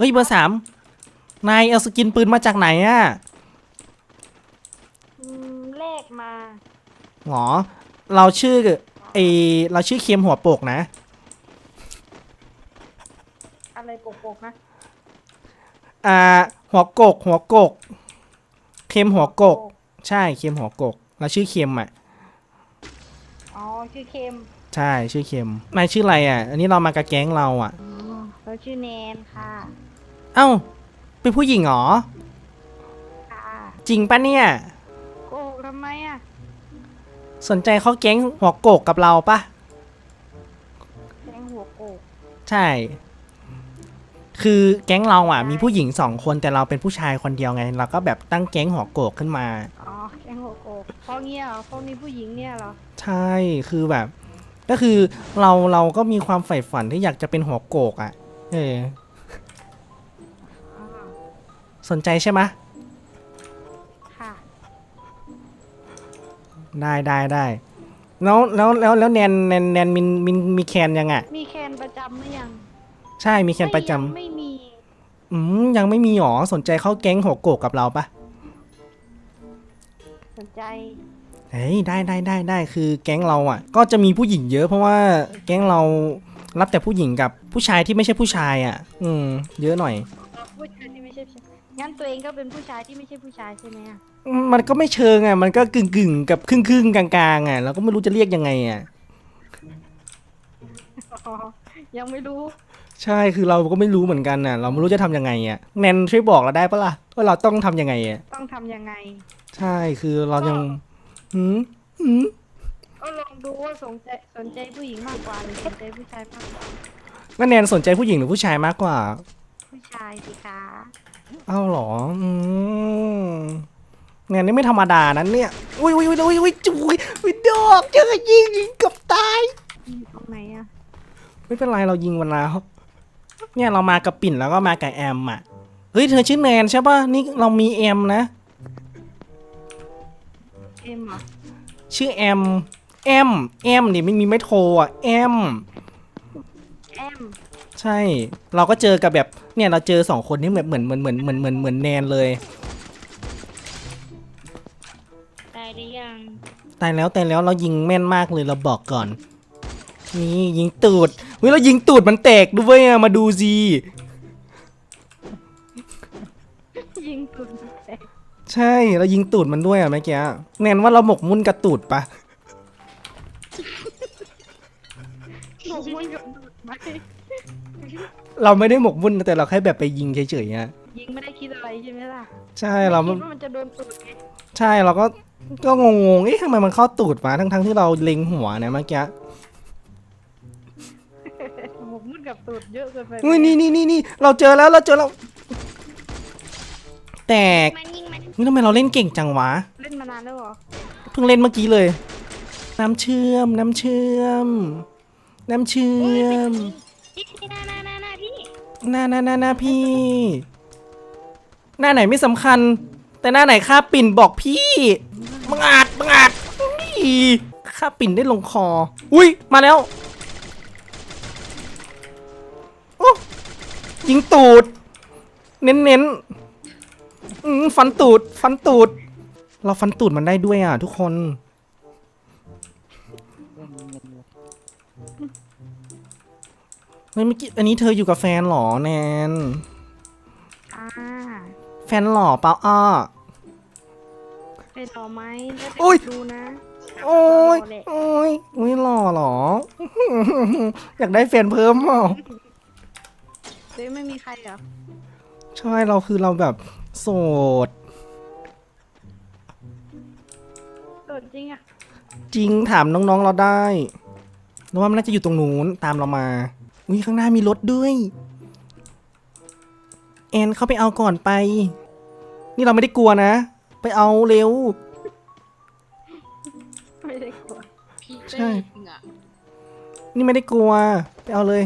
เฮ้ยเบอร์สามนายเอาสกินปืนมาจากไหนอะอืมเลขมาหรอเราชื่อไอเราชื่อเค็มหัวโปกนะ อะไรโปกๆนะอ่า หัวโกก หัวโกก เค็มหัวโกก ใช่เค็มหัวโกกเราชื่อเค็มอะ อ๋อชื่อเค็มใช่ชื่อเค็มนายชื่ออะไรอะ อันนี้เรามากับแก๊งเราอะ อ๋อเราชื่อแนนค่ะ เอ้า เป็นผู้หญิงเหรอ ค่ะจริงปะเนี่ย โกหกทำไมอะสนใจเข้าแก๊งหัวโกกกับเราปะแกงหัวโกกใช่ คือแก๊งเราอะ มีผู้หญิงสองคนแต่เราเป็นผู้ชายคนเดียวไง เราก็แบบตั้งแก๊งหัวโกกขึ้นมา อ๋อแกงหัวโกกเพราะเงี้ยเหรอเพราะมีผู้หญิงเนี่ยเหรอใช่ คือแบบ ก็คือเราเราก็มีความใฝ่ฝันที่อยากจะเป็นหัวโกกอะ เอออ๋อ สนใจใช่ไหมะค่ะได้ได้ได้แล้วแล้วแล้วแล้วแนนแนนแนนมินมินมีแคนยังอะ มีแคนประจำหรือยังใช่มีแคนประจำไม่ยังไม่มี อืมยังไม่มีหรอสนใจเข้าแก๊งหัวโกกกับเราปะสนใจเฮ้ยได้ได้ได้ได้คือแก๊งเราอะ ก็จะมีผู้หญิงเยอะเพราะว่าแก๊งเรารับแต่ผู้หญิงกับผู้ชายที่ไม่ใช่ผู้ชายอะ อืม เยอะหน่อยผู้ชาย งั้นตัวเองก็เป็นผู้ชายที่ไม่ใช่ผู้ชายใช่ไหมอะมันก็ไม่เชิงอะ มันก็กึ่งกึ่งๆกับครึ่งครึ่งๆกลางๆอะเราก็ไม่รู้จะเรียกยังไงอะ อ๋อยังไม่รู้ ใช่คือเราก็ไม่รู้เหมือนกันน่ะ เราไม่รู้จะทำยังไงอะแนนช่วยบอกเราได้ปะล่ะว่าเราต้องทำยังไงอะต้องทำยังไง ใช่คือเรายังหืมหืมก็ลองดูว่าสนใจสนใจผู้หญิงมากกว่าหรือสนใจผู้ชายมากกว่าแล้วแนนสนใจผู้หญิงหรือผู้ชายมากกว่า ผู้ชายสิคะ เอ้าเหรออืมแนนนี่ไม่ธรรมดานั้นเนี่ยอุ้ยอุ้ยอุ้ยอุ้ยอุ้ยจุยอุ้ยดอกเจอยิงยิงเกับตายอืมตรงไหนอะไม่เป็นไรเรายิงวันแล้วเนี่ยเรามากับปิ่นแล้วก็มากับแอมอะเฮ้ยเธอชื่อแนนใช่ปะนี่เรามีแอมนะ เอ็มเหรอชื่อแอมแอมแอมนี่ไม่มีไม่โทรอะแอม แอม ใช่ เราก็เจอกับแบบเนี่ยเราเจอสองคนนี่เหมือนเหมือนเหมือนเหมือนเหมือนเหมือนเหมือนแนนเลย ตายหรือยังตายแล้วตายแล้วเรายิงแม่นมากเลยเราบอกก่อน นี่ยิงตูดเฮ้ยเรายิงตูดมันแตกด้วยอะมาดูสิยิงตุนแตกใช่เรายิงตูดมันด้วยอะเมื่อกี้แนนว่าเราหมกมุ่นกับตูดปะ หนูมันกับดูดไหม เราไม่ได้หมกมุ่นแต่เราแค่แบบไปยิงเฉยๆอะยิงไม่ได้คิดอะไรใช่ไหมล่ะใช่เราไม่คิดว่ามันจะโดนตูดไงใช่เราก็ก็งงๆเอ๊ะทำไมมันเข้าตูดมาทั้งๆที่เราเล็งหัวนะเมื่อกี้หมกมุ่นกับตูดเยอะเกินไปอุ้ยนี่นี่นี่นี่เราเจอแล้วเราเจอแล้วแตกมันยิงมันนี่ทำไมเราเล่นเก่งจังวะ เล่นมานานแล้วเหรอ เพิ่งเล่นเมื่อกี้เลย น้ำเชื่อม น้ำเชื่อม น้ำเชื่อม หน้าหน้าหน้าหน้าพี่ หน้าไหนไม่สำคัญ แต่หน้าไหนค่าปิ่นบอกพี่บังอาจบังอาจอุ๊ยค่าปิ่นได้ลงคอ อุ้ยมาแล้วโอ้ยิงตูด เน้นเน้นฟันตูด ฟันตูด เราฟันตูดมันได้ด้วยอะทุกคน เฮ้ยเมื่อกี้อันนี้เธออยู่กับแฟนเหรอแนน อ่าแฟนหล่อเปล่าอ้อเป็นหรอไหมแล้วโอ้ย ดูนะโอ้ยหล่อแหละโอ้ยอุ้ยหล่อเหรอ อยากได้แฟนเพิ่มเปล่าเฮ้ยไม่มีใครเหรอใช่เราคือเราแบบโสด โดดจริงอะจริงถามน้องๆเราได้เราว่ามันน่าจะอยู่ตรงนู้นตามเรามา อุ้ยข้างหน้ามีรถด้วย แอนเข้าไปเอาก่อนไป นี่เราไม่ได้กลัวนะ ไปเอาเร็ว ไม่ได้กลัวพี่ใช่เต้จริงอะนี่ไม่ได้กลัว ไปเอาเลย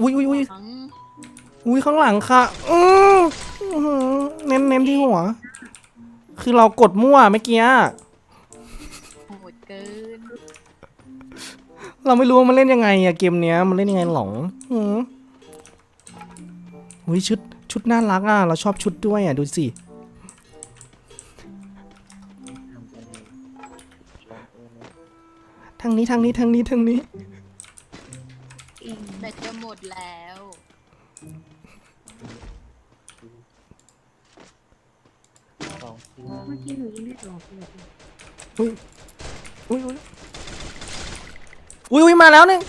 อุ้ยอุ้ยอุ้ยทั้งอุ้ยข้างหลังค่ะอืออื้อหือเน้นเน้นที่หัว คือเรากดมั่วเมื่อกี้ โหดเกิน เราไม่รู้ว่ามันเล่นยังไงอะเกมเนี้ยมันเล่นยังไงหรอหืออุ้ยชุดชุดน่ารักอะเราชอบชุดด้วยอะดูสิทางนี้ทางนี้ทางนี้ทางนี้อิงแบตจะหมดแล้วเมื่อกี้หนูยังได้สองคนเลยอุ้ยอุ้ยอุ้ย อุ้ยอุ้ยมาแล้วเนี่ย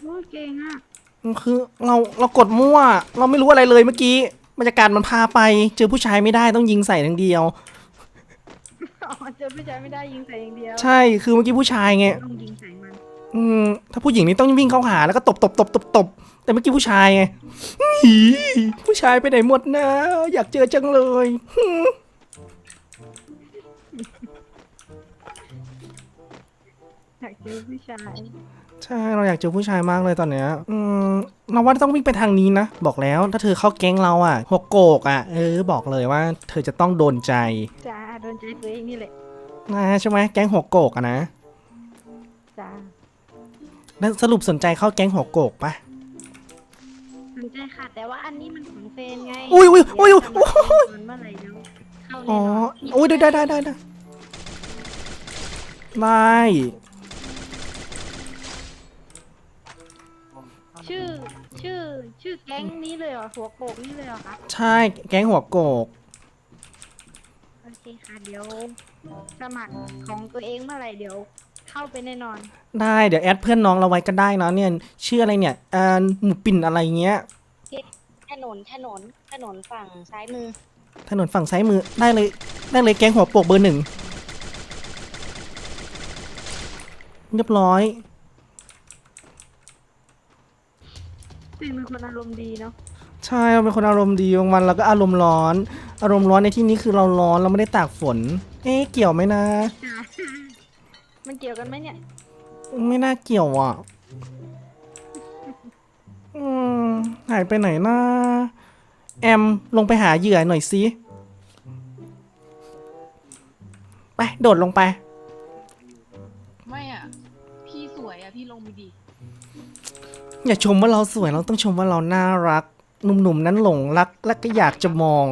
โอ้ยเก่งอะคือเราเรากดมั่ว เราไม่รู้อะไรเลยเมื่อกี้บรรยากาศมันพาไป เจอผู้ชายไม่ได้ต้องยิงใส่ทั้งเดียว อ๋อเจอผู้ชายไม่ได้ยิงใส่อย่างเดียวใช่คือเมื่อกี้ผู้ชายไงต้องยิงใส่มันอืมถ้าผู้หญิงนี่ต้องวิ่งเข้าหาแล้วก็ตบตบตบตบตบแต่เมื่อกี้ผู้ชายไงอี๋ผู้ชายไปไหนหมดนะ อยากเจอจังเลย อยากเจอผู้ชายใช่เราอยากเจอผู้ชายมากเลยตอนเนี้ยอืมเราว่าต้องวิ่งไปทางนี้นะ บอกแล้วถ้าเธอเข้าแก๊งเราอะหัวโกกอะเออบอกเลยว่าเธอจะต้องโดนใจจ้าโดนใจตัวเองนี่แหละนะใช่ไหมแก๊งหัวโกกอะนะจ้าแล้วสรุปสนใจเข้าแก๊งหัวโกกปะสนใจค่ะ แต่ว่าอันนี้มันของเฟนไงอุ้ยอุ้ยอุ้ยอุ้ยเดี๋วจะมาเมื่อไหร่แล้วเข้าอ๋แน่อนอนอุ้ยได้ได้ได้ได้ได้ได้ ชื่อ ชื่อ ชื่อแก๊งนี้เลยเหรอ หัวโปกนี่เลยเหรอคะ ใช่แก๊งหัวโกก โอเคค่ะ เดี๋ยวสมัครของตัวเองเมื่อไหร่เดี๋ยว เข้าไปแน่นอน ได้เดี๋ยวแอดเพื่อนน้องเราไว้ก็ได้นะเนี่ยชื่ออะไรเนี่ยอ่าหมูปิ่นอะไรเงี้ย ถนนถนนถนนฝั่งซ้ายมือ ถนนฝั่งซ้ายมือได้เลยได้เลยแก๊งหัวโปกเบอร์หนึ่งเรียบร้อย เป็นคนอารมณ์ดีเนาะใช่เราเป็นคนอารมณ์ดีบางวันเราก็อารมณ์ร้อน อารมณ์ร้อนในที่นี้คือเราร้อนเราไม่ได้ตากฝน เอ๊ะเกี่ยวไหมนะ มันเกี่ยวกันไหมเนี่ย ไม่น่าเกี่ยวอะ อืมหายไปไหนนะแอมลงไปหาเหยื่อหน่อยสิไปโดดลงไป ไม่อะ พี่สวยอะ พี่ลงไปดิ อย่าชมว่าเราสวยเราต้องชมว่าเราน่ารัก หนุ่มๆนั้นหลงรักและก็อยากจะมอง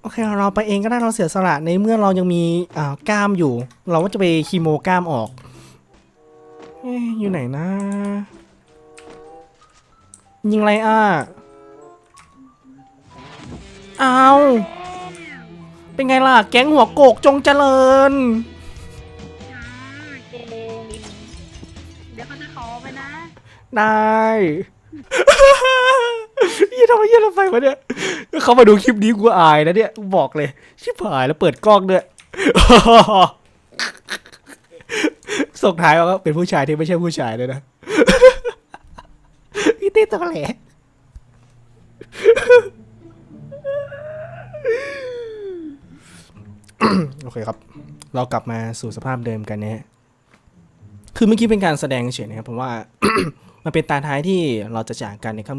โอเคเราไปเองก็ได้เราเสียสละในเมื่อเรายังมีอ่ากล้ามอยู่ เราก็จะไปคีโมกล้ามออกเอ๊ะอยู่ไหนนะ ยิงไรอะเอาเป็นไงล่ะ แก๊งหัวโกกจงเจริญ นะได้ยี่ทำไมยี่เราไปวะเนี่ยเขามาดูคลิปนี้กูอายนะเนี่ยบอกเลย ชิบหายแล้วเปิดกล้องด้วยส่งท้ายว่าเป็นผู้ชายที่ไม่ใช่ผู้ชายเลยนะพี่เต้ตัวแหลโอเคครับ เรากลับมาสู่สภาพเดิมกันนะฮะ คือเมื่อกี้เป็นการแสดงเฉยนะครับผมว่า มันเป็นตาท้ายที่เราจะจากกันในค่ำ